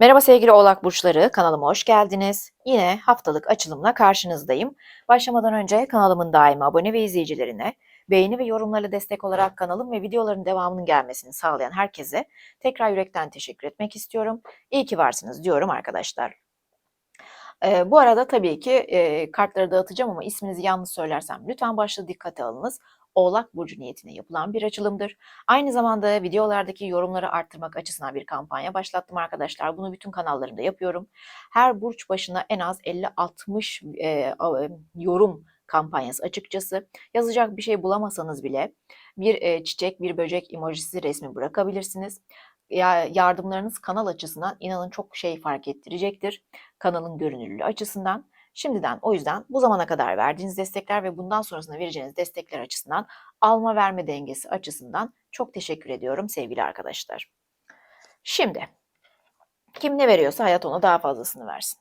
Merhaba sevgili Oğlak Burçları, kanalıma hoş geldiniz. Yine haftalık açılımla karşınızdayım. Başlamadan önce kanalımın daima abone ve izleyicilerine, beğeni ve yorumlarla destek olarak kanalım ve videoların devamının gelmesini sağlayan herkese tekrar yürekten teşekkür etmek istiyorum. İyi ki varsınız diyorum arkadaşlar. Ee, bu arada tabii ki e, kartları dağıtacağım ama isminizi yanlış söylersem lütfen başta dikkate alınız. Oğlak Burcu niyetine yapılan bir açılımdır. Aynı zamanda videolardaki yorumları arttırmak açısından bir kampanya başlattım arkadaşlar. Bunu bütün kanallarımda yapıyorum. Her burç başına en az 50-60 e, e, yorum kampanyası açıkçası. Yazacak bir şey bulamasanız bile bir e, çiçek, bir böcek emojisi resmi bırakabilirsiniz. Ya, yardımlarınız kanal açısından inanın çok şey fark ettirecektir. Kanalın görünürlüğü açısından. Şimdiden o yüzden bu zamana kadar verdiğiniz destekler ve bundan sonrasında vereceğiniz destekler açısından alma verme dengesi açısından çok teşekkür ediyorum sevgili arkadaşlar. Şimdi kim ne veriyorsa hayat ona daha fazlasını versin.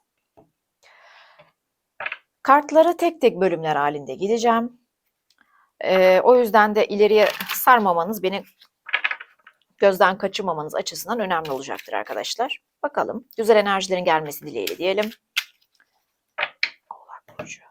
Kartlara tek tek bölümler halinde gideceğim. Ee, o yüzden de ileriye sarmamanız, beni gözden kaçırmamanız açısından önemli olacaktır arkadaşlar. Bakalım güzel enerjilerin gelmesi dileğiyle diyelim. Oğlak Burcu.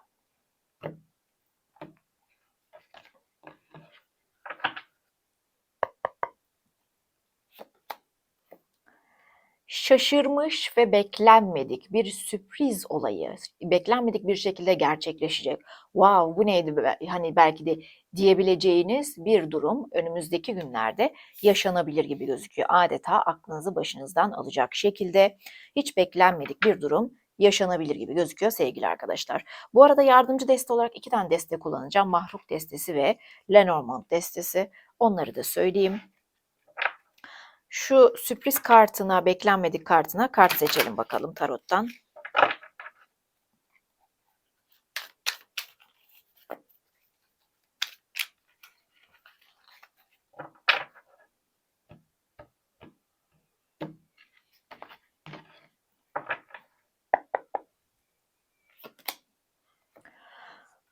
Şaşırmış ve beklenmedik bir sürpriz olayı, beklenmedik bir şekilde gerçekleşecek. Wow, bu neydi hani belki de diyebileceğiniz bir durum önümüzdeki günlerde yaşanabilir gibi gözüküyor. Adeta aklınızı başınızdan alacak şekilde hiç beklenmedik bir durum yaşanabilir gibi gözüküyor sevgili arkadaşlar. Bu arada yardımcı deste olarak iki tane deste kullanacağım. Mahruk destesi ve Lenormand destesi. Onları da söyleyeyim. Şu sürpriz kartına, beklenmedik kartına kart seçelim bakalım tarottan.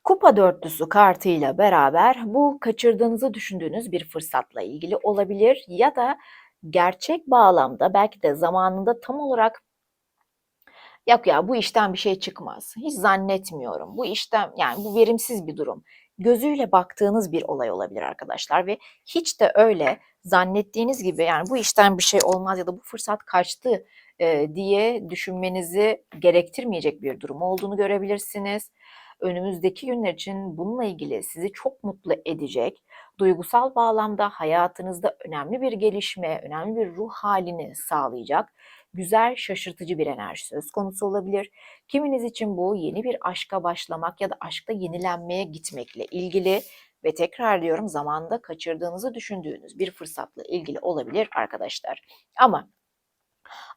Kupa dörtlüsü kartıyla beraber bu kaçırdığınızı düşündüğünüz bir fırsatla ilgili olabilir ya da gerçek bağlamda belki de zamanında tam olarak yok ya bu işten bir şey çıkmaz. Hiç zannetmiyorum. Bu işten yani bu verimsiz bir durum. Gözüyle baktığınız bir olay olabilir arkadaşlar ve hiç de öyle zannettiğiniz gibi yani bu işten bir şey olmaz ya da bu fırsat kaçtı e, diye düşünmenizi gerektirmeyecek bir durum olduğunu görebilirsiniz. Önümüzdeki günler için bununla ilgili sizi çok mutlu edecek, duygusal bağlamda hayatınızda önemli bir gelişme, önemli bir ruh halini sağlayacak güzel, şaşırtıcı bir enerji söz konusu olabilir. Kiminiz için bu yeni bir aşka başlamak ya da aşkta yenilenmeye gitmekle ilgili ve tekrar diyorum zamanda kaçırdığınızı düşündüğünüz bir fırsatla ilgili olabilir arkadaşlar. Ama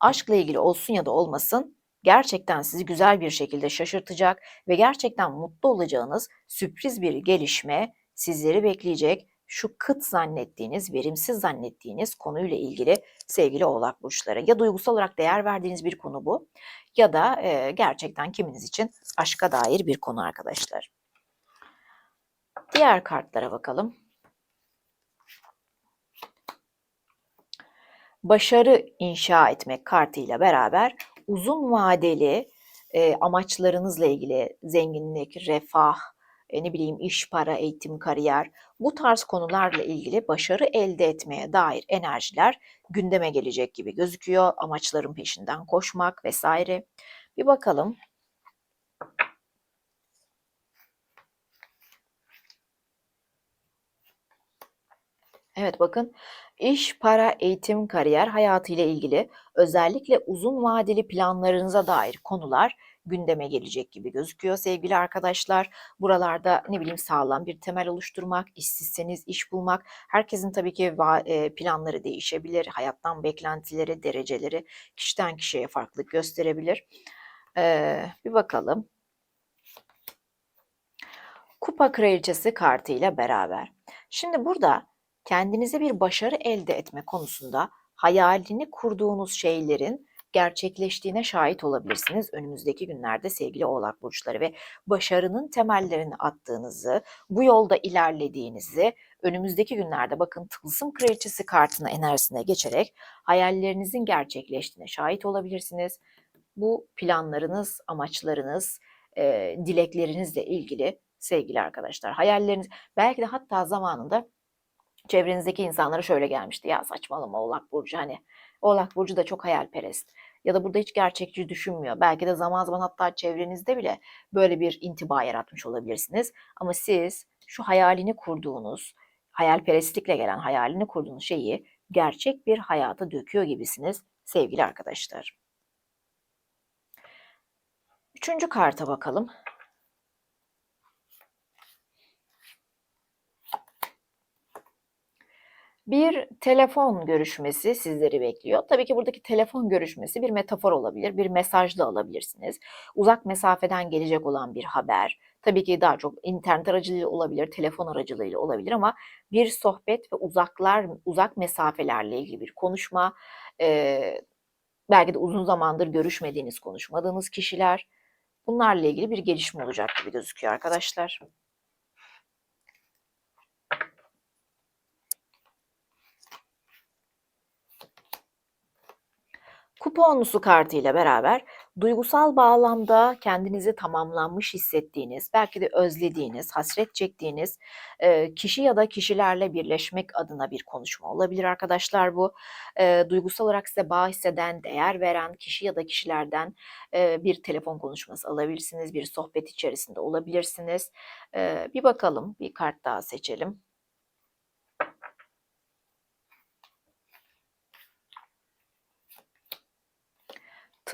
aşkla ilgili olsun ya da olmasın gerçekten sizi güzel bir şekilde şaşırtacak ve gerçekten mutlu olacağınız sürpriz bir gelişme sizleri bekleyecek. Şu kıt zannettiğiniz, verimsiz zannettiğiniz konuyla ilgili sevgili oğlak burçları. Ya duygusal olarak değer verdiğiniz bir konu bu ya da e, gerçekten kiminiz için aşka dair bir konu arkadaşlar. Diğer kartlara bakalım. Başarı inşa etmek kartıyla beraber uzun vadeli e, amaçlarınızla ilgili zenginlik, refah, e, ne bileyim iş, para, eğitim, kariyer bu tarz konularla ilgili başarı elde etmeye dair enerjiler gündeme gelecek gibi gözüküyor. Amaçların peşinden koşmak vesaire. Bir bakalım. Evet bakın iş, para, eğitim, kariyer hayatı ile ilgili özellikle uzun vadeli planlarınıza dair konular gündeme gelecek gibi gözüküyor sevgili arkadaşlar. Buralarda ne bileyim sağlam bir temel oluşturmak, işsizseniz iş bulmak, herkesin tabii ki e, planları değişebilir. Hayattan beklentileri, dereceleri kişiden kişiye farklılık gösterebilir. Ee, bir bakalım. Kupa Kraliçesi kartıyla beraber. Şimdi burada kendinize bir başarı elde etme konusunda hayalini kurduğunuz şeylerin gerçekleştiğine şahit olabilirsiniz önümüzdeki günlerde sevgili Oğlak burçları ve başarının temellerini attığınızı, bu yolda ilerlediğinizi önümüzdeki günlerde bakın tılsım kraliçesi kartına enerjisine geçerek hayallerinizin gerçekleştiğine şahit olabilirsiniz. Bu planlarınız, amaçlarınız, e, dileklerinizle ilgili sevgili arkadaşlar. Hayalleriniz belki de hatta zamanında çevrenizdeki insanlara şöyle gelmişti. Ya saçmalama Oğlak Burcu hani Oğlak Burcu da çok hayalperest ya da burada hiç gerçekçi düşünmüyor. Belki de zaman zaman hatta çevrenizde bile böyle bir intiba yaratmış olabilirsiniz. Ama siz şu hayalini kurduğunuz, hayalperestlikle gelen hayalini kurduğunuz şeyi gerçek bir hayata döküyor gibisiniz sevgili arkadaşlar. Üçüncü karta bakalım. Bir telefon görüşmesi sizleri bekliyor. Tabii ki buradaki telefon görüşmesi bir metafor olabilir, bir mesaj da alabilirsiniz. Uzak mesafeden gelecek olan bir haber, tabii ki daha çok internet aracılığıyla olabilir, telefon aracılığıyla olabilir ama bir sohbet ve uzaklar, uzak mesafelerle ilgili bir konuşma, e, belki de uzun zamandır görüşmediğiniz, konuşmadığınız kişiler, bunlarla ilgili bir gelişme olacak gibi gözüküyor arkadaşlar. Kuponlusu kartıyla beraber duygusal bağlamda kendinizi tamamlanmış hissettiğiniz, belki de özlediğiniz, hasret çektiğiniz kişi ya da kişilerle birleşmek adına bir konuşma olabilir arkadaşlar bu. Duygusal olarak size bağ hisseden, değer veren kişi ya da kişilerden bir telefon konuşması alabilirsiniz, bir sohbet içerisinde olabilirsiniz. Bir bakalım, bir kart daha seçelim.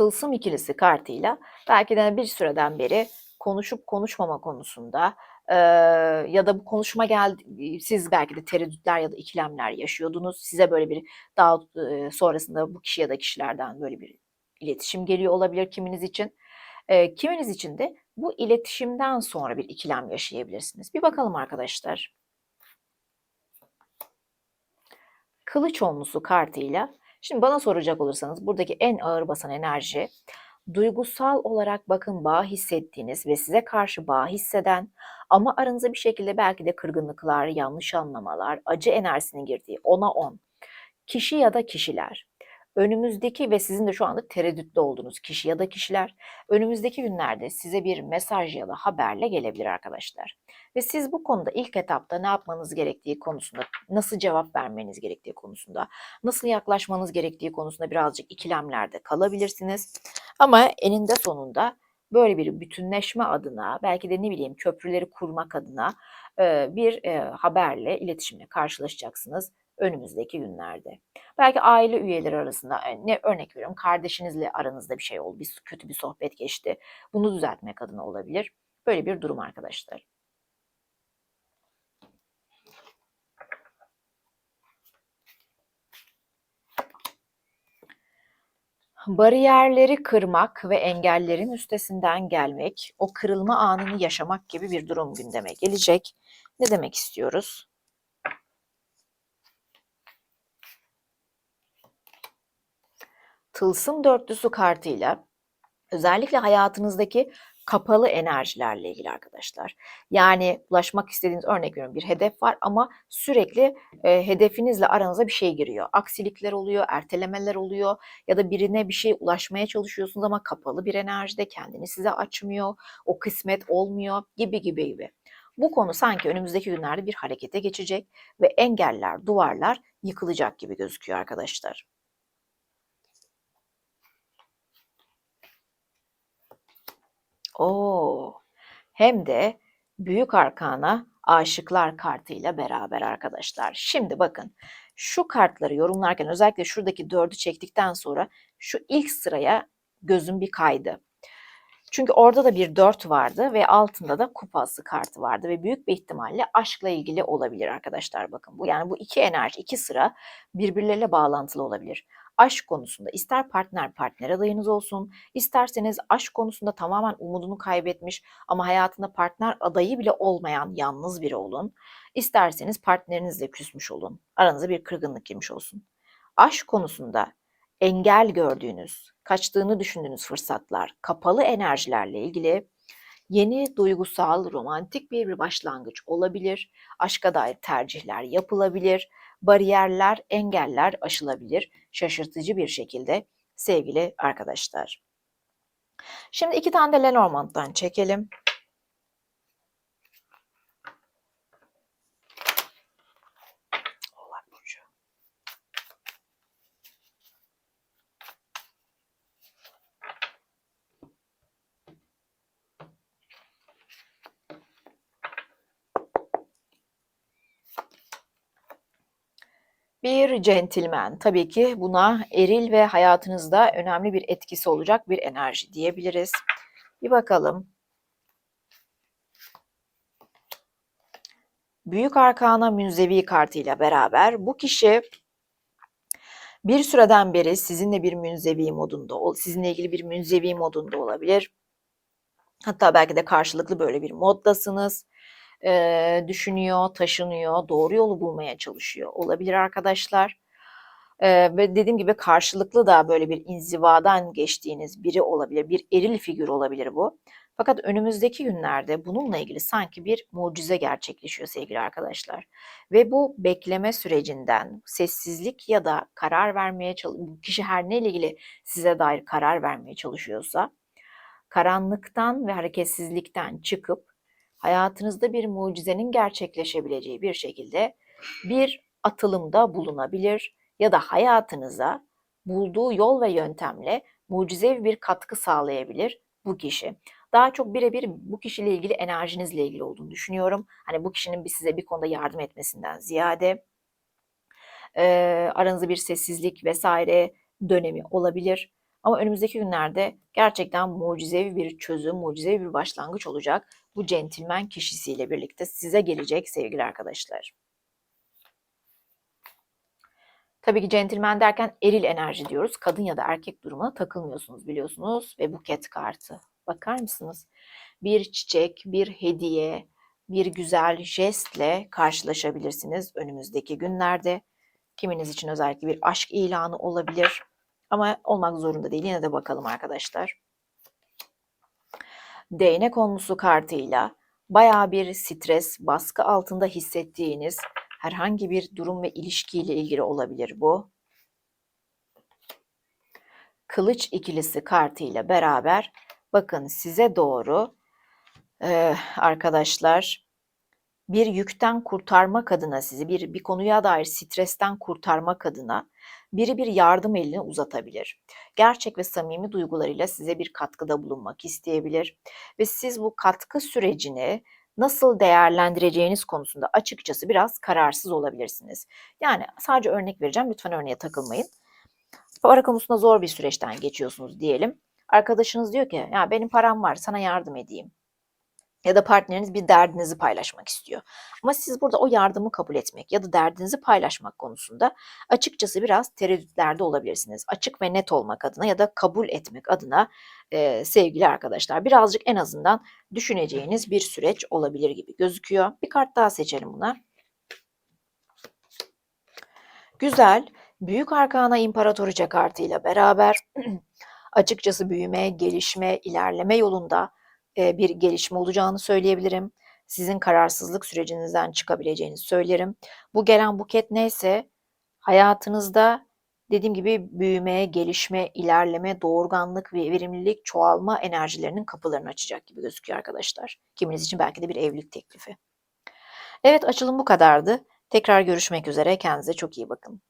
Tılsım ikilisi kartıyla belki de bir süreden beri konuşup konuşmama konusunda ya da bu konuşma geldi siz belki de tereddütler ya da ikilemler yaşıyordunuz. Size böyle bir daha sonrasında bu kişi ya da kişilerden böyle bir iletişim geliyor olabilir kiminiz için. Kiminiz için de bu iletişimden sonra bir ikilem yaşayabilirsiniz. Bir bakalım arkadaşlar. Kılıç onlusu kartıyla Şimdi bana soracak olursanız buradaki en ağır basan enerji duygusal olarak bakın bağ hissettiğiniz ve size karşı bağ hisseden ama aranıza bir şekilde belki de kırgınlıklar, yanlış anlamalar, acı enerjisinin girdiği ona on kişi ya da kişiler önümüzdeki ve sizin de şu anda tereddütlü olduğunuz kişi ya da kişiler önümüzdeki günlerde size bir mesaj ya da haberle gelebilir arkadaşlar. Ve siz bu konuda ilk etapta ne yapmanız gerektiği konusunda, nasıl cevap vermeniz gerektiği konusunda, nasıl yaklaşmanız gerektiği konusunda birazcık ikilemlerde kalabilirsiniz. Ama eninde sonunda böyle bir bütünleşme adına, belki de ne bileyim köprüleri kurmak adına bir haberle, iletişimle karşılaşacaksınız önümüzdeki günlerde. Belki aile üyeleri arasında ne örnek veriyorum kardeşinizle aranızda bir şey oldu, bir kötü bir sohbet geçti. Bunu düzeltmek adına olabilir. Böyle bir durum arkadaşlar. Bariyerleri kırmak ve engellerin üstesinden gelmek, o kırılma anını yaşamak gibi bir durum gündeme gelecek. Ne demek istiyoruz? tılsım dörtlüsü kartıyla özellikle hayatınızdaki kapalı enerjilerle ilgili arkadaşlar. Yani ulaşmak istediğiniz örnek veriyorum bir hedef var ama sürekli e, hedefinizle aranıza bir şey giriyor. Aksilikler oluyor, ertelemeler oluyor ya da birine bir şey ulaşmaya çalışıyorsunuz ama kapalı bir enerjide kendini size açmıyor, o kısmet olmuyor gibi gibi gibi. Bu konu sanki önümüzdeki günlerde bir harekete geçecek ve engeller, duvarlar yıkılacak gibi gözüküyor arkadaşlar. O! Hem de büyük arkana aşıklar kartıyla beraber arkadaşlar. Şimdi bakın şu kartları yorumlarken özellikle şuradaki dördü çektikten sonra şu ilk sıraya gözüm bir kaydı. Çünkü orada da bir dört vardı ve altında da kupası kartı vardı ve büyük bir ihtimalle aşkla ilgili olabilir arkadaşlar bakın bu. Yani bu iki enerji, iki sıra birbirleriyle bağlantılı olabilir aşk konusunda ister partner partner adayınız olsun, isterseniz aşk konusunda tamamen umudunu kaybetmiş ama hayatında partner adayı bile olmayan yalnız biri olun. İsterseniz partnerinizle küsmüş olun. Aranıza bir kırgınlık girmiş olsun. Aşk konusunda engel gördüğünüz, kaçtığını düşündüğünüz fırsatlar, kapalı enerjilerle ilgili Yeni duygusal, romantik bir başlangıç olabilir. Aşka dair tercihler yapılabilir. Bariyerler, engeller aşılabilir şaşırtıcı bir şekilde sevgili arkadaşlar. Şimdi iki tane de Lenormand'dan çekelim. Bir centilmen. Tabii ki buna eril ve hayatınızda önemli bir etkisi olacak bir enerji diyebiliriz. Bir bakalım. Büyük Arkana Münzevi kartıyla beraber bu kişi bir süreden beri sizinle bir münzevi modunda, sizinle ilgili bir münzevi modunda olabilir. Hatta belki de karşılıklı böyle bir moddasınız. Ee, düşünüyor, taşınıyor, doğru yolu bulmaya çalışıyor olabilir arkadaşlar. Ee, ve dediğim gibi karşılıklı da böyle bir inzivadan geçtiğiniz biri olabilir, bir eril figür olabilir bu. Fakat önümüzdeki günlerde bununla ilgili sanki bir mucize gerçekleşiyor sevgili arkadaşlar. Ve bu bekleme sürecinden sessizlik ya da karar vermeye kişi her neyle ilgili size dair karar vermeye çalışıyorsa, karanlıktan ve hareketsizlikten çıkıp hayatınızda bir mucizenin gerçekleşebileceği bir şekilde bir atılımda bulunabilir ya da hayatınıza bulduğu yol ve yöntemle mucizevi bir katkı sağlayabilir bu kişi. Daha çok birebir bu kişiyle ilgili enerjinizle ilgili olduğunu düşünüyorum. Hani bu kişinin bir size bir konuda yardım etmesinden ziyade e, aranızda bir sessizlik vesaire dönemi olabilir. Ama önümüzdeki günlerde gerçekten mucizevi bir çözüm, mucizevi bir başlangıç olacak bu centilmen kişisiyle birlikte size gelecek sevgili arkadaşlar. Tabii ki centilmen derken eril enerji diyoruz. Kadın ya da erkek durumuna takılmıyorsunuz biliyorsunuz. Ve buket kartı. Bakar mısınız? Bir çiçek, bir hediye, bir güzel jestle karşılaşabilirsiniz önümüzdeki günlerde. Kiminiz için özellikle bir aşk ilanı olabilir. Ama olmak zorunda değil. Yine de bakalım arkadaşlar. Değnek onlusu kartıyla bayağı bir stres, baskı altında hissettiğiniz herhangi bir durum ve ilişkiyle ilgili olabilir bu. Kılıç ikilisi kartıyla beraber bakın size doğru e, arkadaşlar bir yükten kurtarmak adına sizi bir bir konuya dair stresten kurtarmak adına biri bir yardım elini uzatabilir. Gerçek ve samimi duygularıyla size bir katkıda bulunmak isteyebilir ve siz bu katkı sürecini nasıl değerlendireceğiniz konusunda açıkçası biraz kararsız olabilirsiniz. Yani sadece örnek vereceğim lütfen örneğe takılmayın. Para konusunda zor bir süreçten geçiyorsunuz diyelim. Arkadaşınız diyor ki ya benim param var sana yardım edeyim ya da partneriniz bir derdinizi paylaşmak istiyor. Ama siz burada o yardımı kabul etmek ya da derdinizi paylaşmak konusunda açıkçası biraz tereddütlerde olabilirsiniz. Açık ve net olmak adına ya da kabul etmek adına e, sevgili arkadaşlar birazcık en azından düşüneceğiniz bir süreç olabilir gibi gözüküyor. Bir kart daha seçelim buna. Güzel. Büyük Arkana İmparatoriçe kartıyla beraber açıkçası büyüme, gelişme, ilerleme yolunda bir gelişme olacağını söyleyebilirim. Sizin kararsızlık sürecinizden çıkabileceğinizi söylerim. Bu gelen buket neyse hayatınızda dediğim gibi büyüme, gelişme, ilerleme, doğurganlık ve verimlilik, çoğalma enerjilerinin kapılarını açacak gibi gözüküyor arkadaşlar. Kiminiz için belki de bir evlilik teklifi. Evet açılım bu kadardı. Tekrar görüşmek üzere. Kendinize çok iyi bakın.